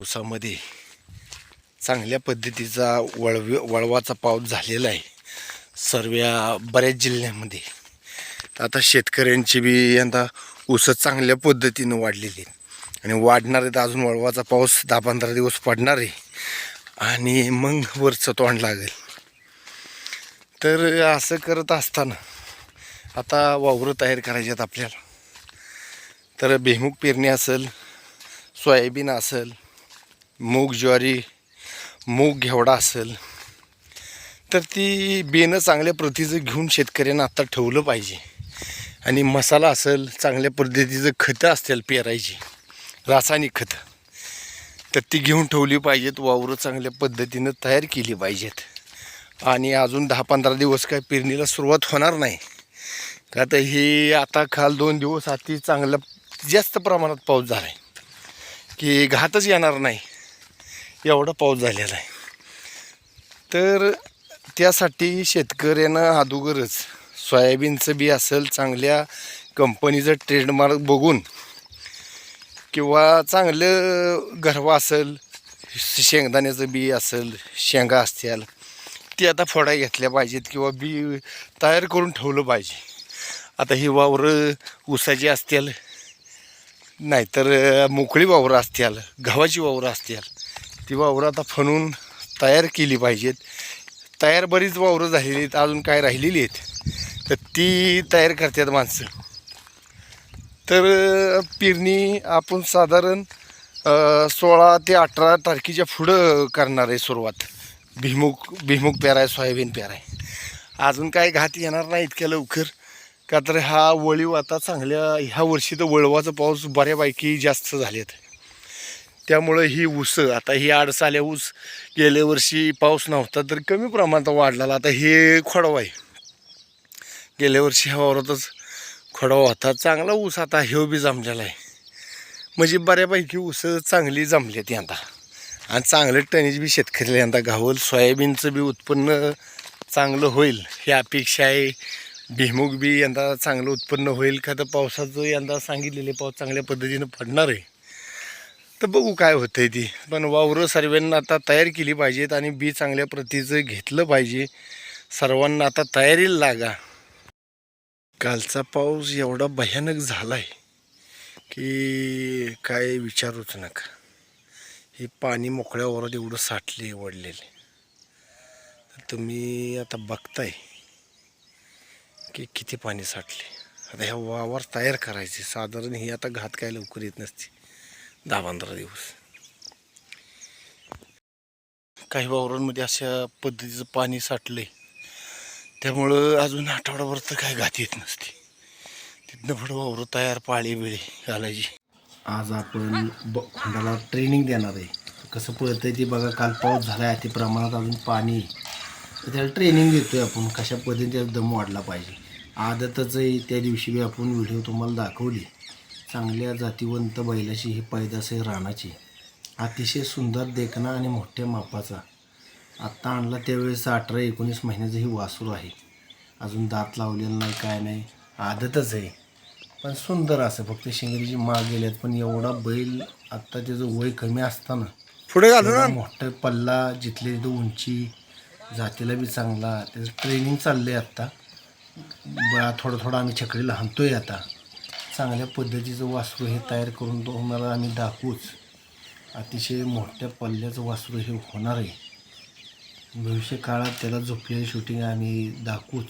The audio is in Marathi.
ऊसामध्ये चांगल्या पद्धतीचा वळव वळवाचा पाऊस झालेला आहे. सर्व बऱ्याच जिल्ह्यामध्ये. आता शेतकऱ्यांची बी यंदा ऊस चांगल्या पद्धतीनं वाढलेली आणि वाढणार आहेत अजून वळवाचा पाऊस दहा पंधरा दिवस पडणार आहे. आणि मग वरचं तोंड लागेल. तर असं करत असताना आता वावरं तयार करायचे आहेत आपल्याला. तर बेमुग पेरणी असेल सोयाबीन असेल मूग ज्वारी मूग घेवडा असेल तर ती बेनं चांगल्या प्रतीचं घेऊन शेतकऱ्यांना आता ठेवलं पाहिजे. आणि मसाला असेल चांगल्या पद्धतीचं खतं असतील पेरायची रासायनिक खतं तर ती घेऊन ठेवली पाहिजेत वावरं चांगल्या पद्धतीनं तयार केली पाहिजेत. आणि अजून दहा पंधरा दिवस काय पेरणीला सुरुवात होणार नाही. का तर हे आता काल दोन दिवस अति चांगला जास्त प्रमाणात पाऊस झाला आहे की घातच येणार नाही. एवढा पाऊस झालेला आहे. तर त्यासाठी शेतकऱ्यानं अगोदरच सोयाबीनचं बी असेल चांगल्या कंपनीचं ट्रेडमार्क बघून किंवा चांगलं गरवा असेल शेंगदाण्याचं बी असेल शेंगा असतील ती आता फोडा घेतल्या पाहिजेत किंवा बी तयार करून ठेवलं पाहिजे. आता ही वावरं ऊसाची असतील नाहीतर मोकळी वावरं असतील गव्हाची वावरं असतील ती वावरं आता फणून तयार केली पाहिजेत. तयार बरीच वावरं झालेली आहेत अजून काय राहिलेली आहेत तर ती तयार करतात माणसं. तर पेरणी आपण साधारण सोळा ते अठरा तारखेच्या पुढं करणार आहे सुरुवात. भीमुख भिमुग पेराय सोयाबीन पेराय. अजून काय घात येणार नाही इतक्या लवकर. का तर हा वळीव आता चांगल्या ह्या वर्षी तर वळवाचा पाऊस बऱ्यापैकी जास्त झालेत. त्यामुळं ही ऊस आता ही आडस आल्या ऊस गेल्या वर्षी पाऊस नव्हता तर कमी प्रमाणात वाढलेला आता हे खोडवा आहे. गेल्या वर्षी ह्या खोडवा होता. चांगला ऊस आता ह्यो बी जमलेला आहे. म्हणजे बऱ्यापैकी ऊस चांगली जमली आहेत यंदा. आणि चांगलं टनेज बी शेतकऱ्याला यंदा घावल. सोयाबीनचं बी उत्पन्न चांगलं होईल. ही अपेक्षा आहे. भिमुग बी यंदा चांगलं उत्पन्न होईल. का तर पावसाचं यंदा सांगितलेले पाऊस चांगल्या पद्धतीनं पडणार आहे. तर बघू काय होतंय ती. पण वावरं सर्वांना आता तयार केली पाहिजेत आणि बी चांगल्या प्रतीचं घेतलं पाहिजे. सर्वांना आता तयारीला लागा. कालचा पाऊस एवढा भयानक झाला आहे की काय विचारूच नका. हे पाणी मोकळ्या वरात एवढं साठले वडलेले तर तुम्ही आता बघताय की किती पाणी साठले. आता ह्या वावर तयार करायचे. साधारण ही आता घात काय लवकर येत नसते. दहा पंधरा दिवस. काही वावरांमध्ये अशा पद्धतीचं पाणी साठलंय. त्यामुळं अजून आठवडाभर तर काय घात येत नसते. तिथनं पुढं वावरं तयार पाळी बिळी घालायची. आज आपण ब खोंडाला ट्रेनिंग देणार आहे. कसं पळतंय ते बघा काल पाऊस झाला आहे अति प्रमाणात अजून पाणी तर त्याला ट्रेनिंग देतोय आपण कशा पद्धतीने त्याचा दम वाढला पाहिजे. आदतच आहे त्या दिवशी बी आपण व्हिडिओ तुम्हाला दाखवली. चांगल्या जातीवंत बैलाची ही पैदास आहे रानाची. अतिशय सुंदर देखणा आणि मोठ्या मापाचा. आत्ता आणला त्यावेळेस अठरा एकोणीस महिन्याचं ही वासूर आहे. अजून दात लावलेलं नाही काय नाही. आदतच आहे. पण सुंदर असं फक्त शिंगरीची माग गेल्यात पण एवढा बैल आत्ता त्याचं वय कमी असताना. पुढे मोठा पल्ला जिथले तिथं उंची जातीला बी चांगला त्याचं ट्रेनिंग चाललंय आत्ता. बा थोडं थोडं आम्ही छकडीला हाणतोय आता. चांगल्या पद्धतीचं वासरू हे तयार करून तुम्हाला आम्ही दाखवूच. अतिशय मोठ्या पल्ल्याचं वासरू हे होणार आहे. भविष्य काळात त्याला झोपलेलं शूटिंग आम्ही दाखवूच.